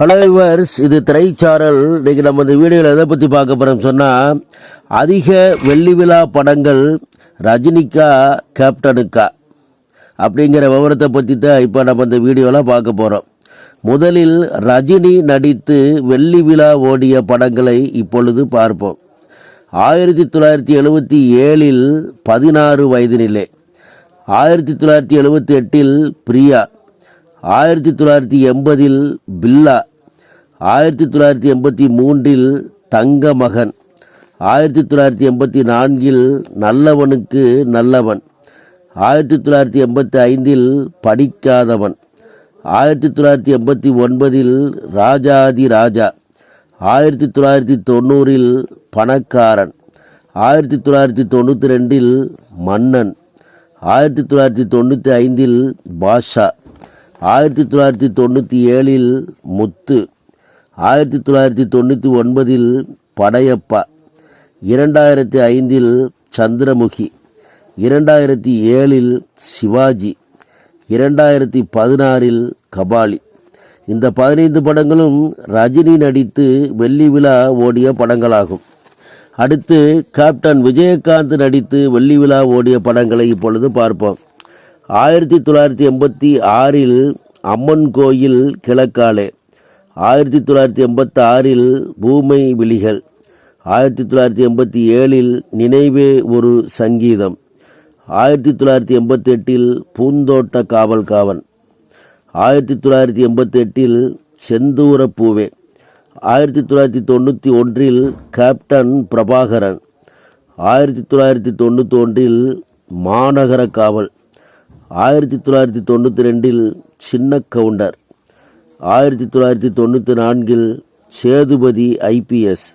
Hello viewers இது திரைச்சாரல். இன்றைக்கி நம்ம இந்த வீடியோவில் எதை பற்றி பார்க்க போகிறோம் சொன்னால் அதிக வெள்ளி விழா படங்கள் ரஜினிக்கா கேப்டனுக்கா அப்படிங்கிற விவரத்தை பற்றி தான் இப்போ நம்ம இந்த வீடியோவில் பார்க்க போகிறோம் முதலில் ரஜினி நடித்து வெள்ளி விழா ஓடிய படங்களை இப்பொழுது பார்ப்போம். ஆயிரத்தி தொள்ளாயிரத்தி எழுபத்தி ஏழில் பதினாறு வயதினிலே. ஆயிரத்தி தொள்ளாயிரத்தி எழுபத்தி எட்டில் பிரியா. ஆயிரத்தி தொள்ளாயிரத்தி எண்பதில் பில்லா. ஆயிரத்தி தொள்ளாயிரத்தி எண்பத்தி மூன்றில் தங்க மகன் ஆயிரத்தி தொள்ளாயிரத்தி எண்பத்தி நான்கில் நல்லவனுக்கு நல்லவன். ஆயிரத்தி தொள்ளாயிரத்தி எண்பத்தி ஐந்தில் படிக்காதவன். ஆயிரத்தி தொள்ளாயிரத்தி எண்பத்தி ஒன்பதில் ராஜாதி ராஜா. ஆயிரத்தி தொள்ளாயிரத்தி தொண்ணூறில் பணக்காரன். ஆயிரத்தி தொள்ளாயிரத்தி தொண்ணூற்றி ரெண்டில் மன்னன். ஆயிரத்தி தொள்ளாயிரத்தி தொண்ணூற்றி ஐந்தில் பாஷா. ஆயிரத்தி தொள்ளாயிரத்தி தொண்ணூற்றி ஏழில் முத்து. ஆயிரத்தி தொள்ளாயிரத்தி தொண்ணூற்றி ஒன்பதில் படையப்பா இரண்டாயிரத்தி ஐந்தில் சந்திரமுகி இரண்டாயிரத்தி ஏழில் சிவாஜி இரண்டாயிரத்தி பதினாறில் கபாலி. இந்த பதினைந்து படங்களும் ரஜினி நடித்து வெள்ளி விழா ஓடிய படங்களாகும். அடுத்து கேப்டன் விஜயகாந்த் நடித்து வெள்ளி விழா ஓடிய படங்களை இப்பொழுது பார்ப்போம். ஆயிரத்தி தொள்ளாயிரத்தி எண்பத்தி ஆறில் அம்மன் கோயில் கிழக்காலே. ஆயிரத்தி தொள்ளாயிரத்தி எண்பத்தி ஆறில் பூமை விழிகள் ஆயிரத்தி தொள்ளாயிரத்தி எண்பத்தி ஏழில் நினைவே ஒரு சங்கீதம் ஆயிரத்தி தொள்ளாயிரத்தி எண்பத்தி எட்டில் பூந்தோட்ட காவல் காவன் ஆயிரத்தி தொள்ளாயிரத்தி எண்பத்தி எட்டில் செந்தூர பூவே ஆயிரத்தி தொள்ளாயிரத்தி தொண்ணூற்றி ஒன்றில் கேப்டன் பிரபாகரன் ஆயிரத்தி தொள்ளாயிரத்தி தொண்ணூற்றி ஒன்றில் மாநகர காவல் ஆயிரத்தி தொள்ளாயிரத்தி தொண்ணூற்றி ரெண்டில் சின்ன கவுண்டர். ஆயிரத்தி தொள்ளாயிரத்தி தொண்ணூற்றி நான்கில் சேதுபதி ஐபிஎஸ்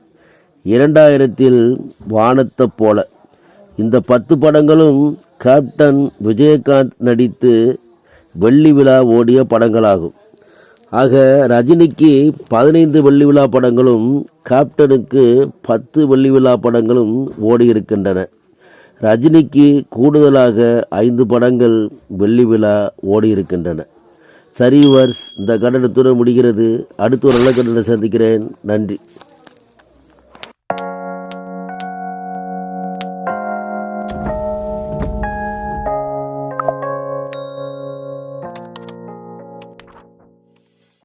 இரண்டாயிரத்தில் வானத்தை போல. இந்த பத்து படங்களும் கேப்டன் விஜயகாந்த் நடித்து வெள்ளி விழா ஓடிய படங்களாகும். ஆக ரஜினிக்கு பதினைந்து வெள்ளி விழா படங்களும் கேப்டனுக்கு பத்து வெள்ளி விழா படங்களும் ஓடியிருக்கின்றன ரஜினிக்கு கூடுதலாக ஐந்து படங்கள் வெள்ளி விழா ஓடியிருக்கின்றன சரி வர்ஸ் இந்த கண்டனத்துடன் முடிகிறது. அடுத்து ஒரு நல்ல கண்டனை சந்திக்கிறேன். நன்றி.